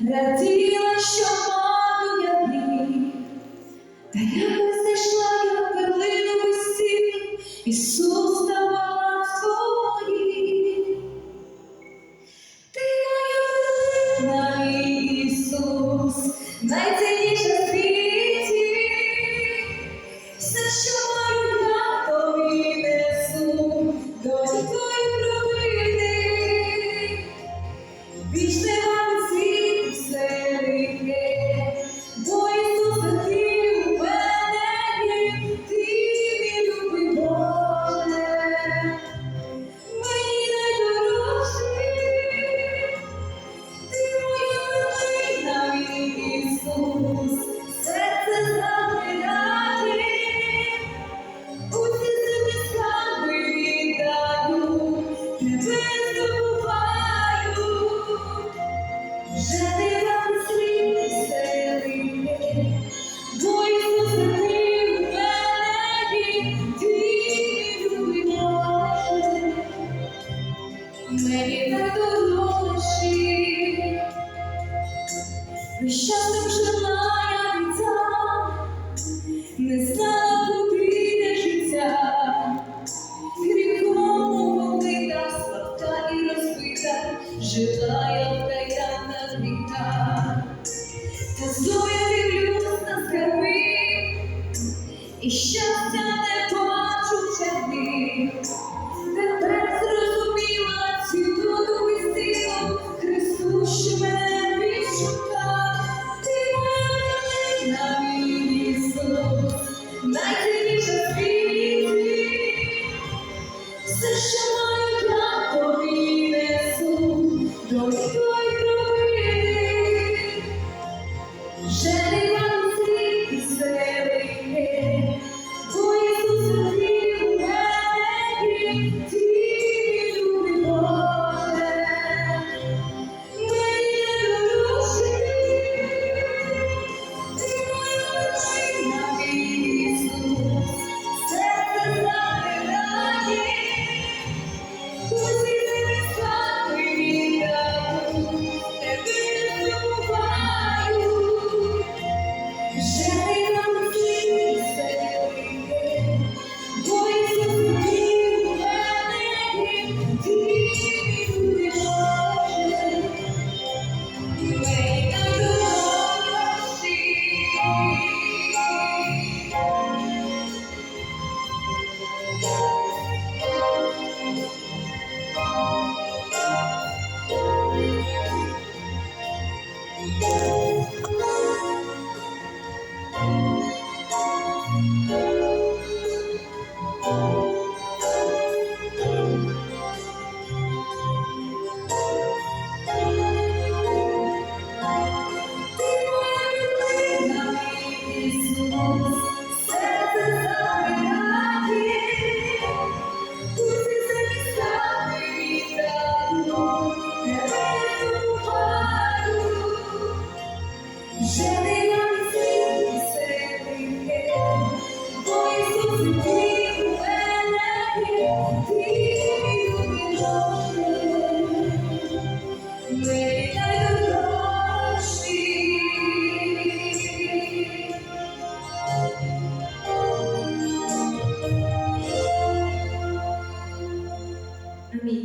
Раділа, що маю я гріх. Та якось знайшла Мені найдорожчий, Нещасним жила я віця, не знала, куди йде життя, гріхом повита, слабка і розбита, жила я в кайданах віка, та зою дивлюсь на скарби, і щастя